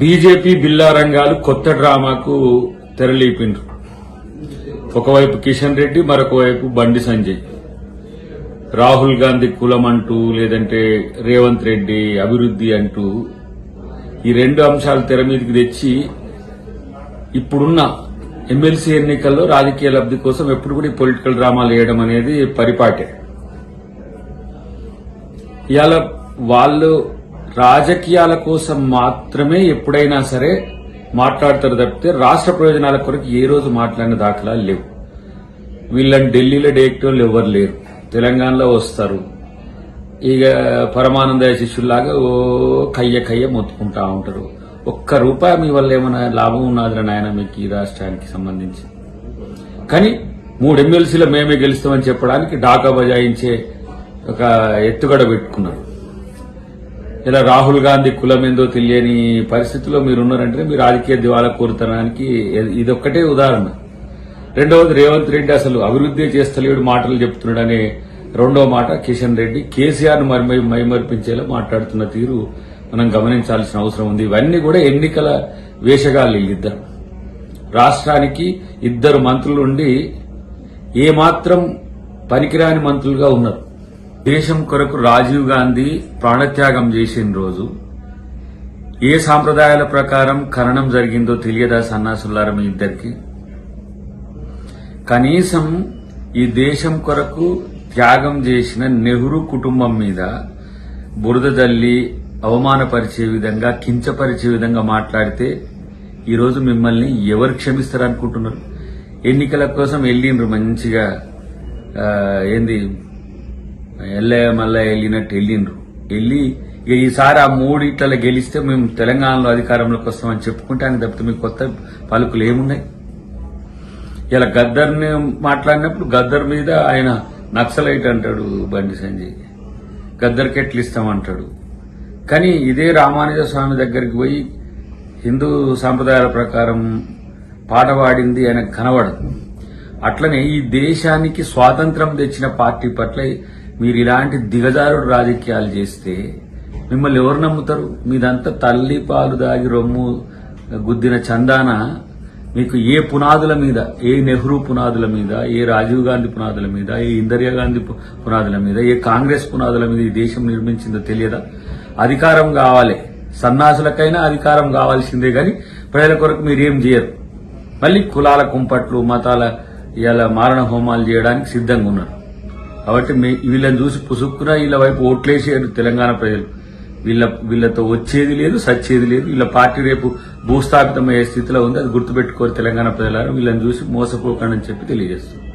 BJP బిల్లా రంగాలు కొత్త డ్రామాకు తెరలేపిండ్రు. ఒకవైపు కిషన్ రెడ్డి మరొక వైపు బండి సంజయ్. రాహుల్ గాంధీ కులం అంటూ లేదంటే రేవంత్ రెడ్డి అభివృద్ధి అంటూ ఈ రెండు అంశాలు తెర మీదకి తెచ్చి ఇప్పుడున్న ఎమ్మెల్సీ ఎన్నికల్లో రాజకీయ లబ్ధి కోసం ఎప్పుడు కూడా ఈ పొలిటికల్ డ్రామాలు వేయడం అనేది పరిపాటే. ఇవాళ వాళ్ళు రాజకీయాల కోసం మాత్రమే ఎప్పుడైనా సరే మాట్లాడతారు తప్పితే రాష్ట్ర ప్రయోజనాల కొరకు ఏ రోజు మాట్లాడిన దాఖలా లేవు. వీళ్ళని ఢిల్లీలో డైరెక్టర్లు ఎవరు లేరు. తెలంగాణలో వస్తారు. ఇక పరమానంద శిష్యుల్లాగా ఓ కయ్య కయ్య మొత్తుకుంటా ఉంటారు. ఒక్క రూపాయి మీ వల్ల ఏమైనా లాభం ఉన్నదిరా నాయన మీకు ఈ రాష్ట్రానికి సంబంధించి? కానీ మూడు ఎమ్మెల్సీలో మేమే గెలుస్తామని చెప్పడానికి డాకా బజాయించే ఒక ఎత్తుగడ పెట్టుకున్నారు. ఇలా రాహుల్ గాంధీ కులం ఏందో తెలియని పరిస్థితిలో మీరు ఉన్నారంటే మీ రాజకీయ దివాలా కోరుతనానికి ఇదొక్కటే ఉదాహరణ. రెండవది రేవంత్ రెడ్డి అసలు అభివృద్ధి చేస్తలేడు మాటలు చెప్తున్నాడనే రెండో మాట కిషన్ రెడ్డి కేసీఆర్ మరి మైమర్పించేలా మాట్లాడుతున్న తీరు మనం గమనించాల్సిన అవసరం ఉంది. ఇవన్నీ కూడా ఎన్నికల వేషగాళ్ళు ఇద్దరు రాష్ట్రానికి ఇద్దరు మంత్రులుండి ఏమాత్రం పనికిరాని మంత్రులుగా ఉన్నారు. దేశం కొరకు రాజీవ్ గాంధీ ప్రాణత్యాగం చేసిన రోజు ఏ సాంప్రదాయాల ప్రకారం ఖననం జరిగిందో తెలియదా సన్నాసులారా మీ ఇద్దరికి? కనీసం ఈ దేశం కొరకు త్యాగం చేసిన నెహ్రూ కుటుంబం మీద బురద జల్లి అవమానపరిచే విధంగా కించపరిచే విధంగా మాట్లాడితే ఈరోజు మిమ్మల్ని ఎవరు క్షమిస్తారు అనుకుంటున్నారు ఎన్నికల కోసం వెళ్ళిండ్రు మంచిగా ఏంది ఎల్లయ్య మల్లయ్య వెళ్ళినట్టు వెళ్ళిండ్రు. వెళ్ళి ఇక ఈసారి ఆ మూడిట్ల గెలిస్తే మేము తెలంగాణలో అధికారంలోకి వస్తామని ఆయన తప్పితే మీకు కొత్త పలుకులు ఏమున్నాయి? ఇలా గద్దర్ని మాట్లాడినప్పుడు గద్దర్ మీద ఆయన నక్సలైట్ అంటాడు బండి సంజయ్. గద్దర్కి ఎట్లు ఇస్తామంటాడు? కానీ ఇదే రామానుజ స్వామి దగ్గరికి పోయి హిందూ సాంప్రదాయాల ప్రకారం పాట పాడింది ఆయన కనబడదు. అట్లనే ఈ దేశానికి స్వాతంత్రం తెచ్చిన పార్టీ పట్ల మీరు ఇలాంటి దిగజారుడు రాజకీయాలు చేస్తే మిమ్మల్ని ఎవరు నమ్ముతారు? మీదంతా తల్లి పాలు దాగి రొమ్ము గుద్దిన చందాన మీకు ఏ పునాదుల మీద ఏ నెహ్రూ పునాదుల మీద ఏ రాజీవ్ గాంధీ పునాదుల మీద ఏ ఇందిరా గాంధీ పునాదుల మీద ఏ కాంగ్రెస్ పునాదుల మీద ఈ దేశం నిర్మించిందో తెలియదా? అధికారం కావాలి. సన్నాసులకైనా అధికారం కావాల్సిందే కానీ ప్రజల కొరకు మీరు ఏం చేయరు? మళ్ళీ కులాల కుంపట్లు మతాల ఇలా మారణ హోమాలు చేయడానికి సిద్ధంగా ఉన్నారు. కాబట్టి వీళ్ళని చూసి పుసుక్కున వీళ్ళ వైపు ఓట్లేసారు తెలంగాణ ప్రజలు. వీళ్ళ వీళ్ళతో వచ్చేది లేదు సచ్చేది లేదు. వీళ్ళ పార్టీ రేపు భూస్థాపితమయ్యే స్థితిలో ఉంది. అది గుర్తుపెట్టుకోరు తెలంగాణ ప్రజలారా. వీళ్ళని చూసి మోసపోకండి అని చెప్పి తెలియజేస్తుంది